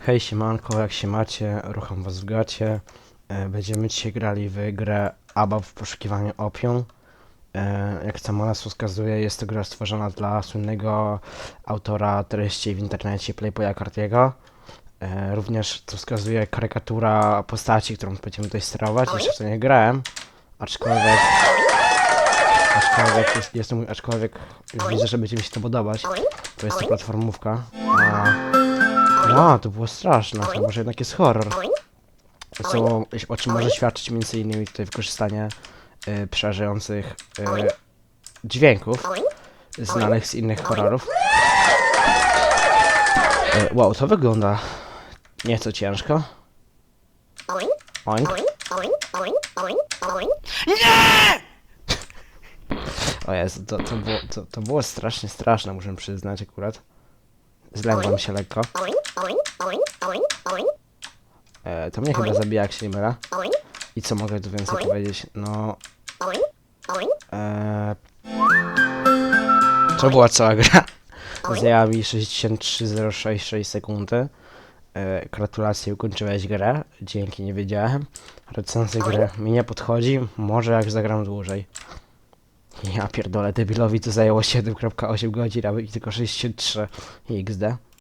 Hej siemanko, jak się macie? Rucham was w gacie. E, Będziemy dzisiaj grali w grę ABAP w poszukiwaniu opium. E, Jak sama nazwa wskazuje, jest to gra stworzona dla słynnego autora treści w internecie Playboya Cartiego. E, Również to wskazuje karykatura postaci, którą będziemy tutaj sterować. Jeszcze w to nie grałem, aczkolwiek... Aczkolwiek jest, jest to mój, aczkolwiek już widzę, że będzie mi się to podobać. To jest to platformówka. A... No, to było straszne, to może jednak jest horror. Co, o czym może świadczyć między innymi tutaj wykorzystanie y, przerażających y, dźwięków znanych z innych horrorów. Y, wow, to wygląda nieco ciężko. Oink. O Jezu, to, to, było, to, to było strasznie straszne, muszę przyznać akurat. Zlękłem się lekko. E, to mnie chyba zabija, jak się nie mylę. I co mogę tu więcej powiedzieć? No... E, to była cała gra. Zajęła mi 63,066 sekundy. E, gratulacje, ukończyłeś grę. Dzięki, nie wiedziałem. Recenzja gry mi nie podchodzi. Może jak zagram dłużej. Ja pierdolę, debilowi to zajęło 7.8 godzin, a mi tylko 63 XD.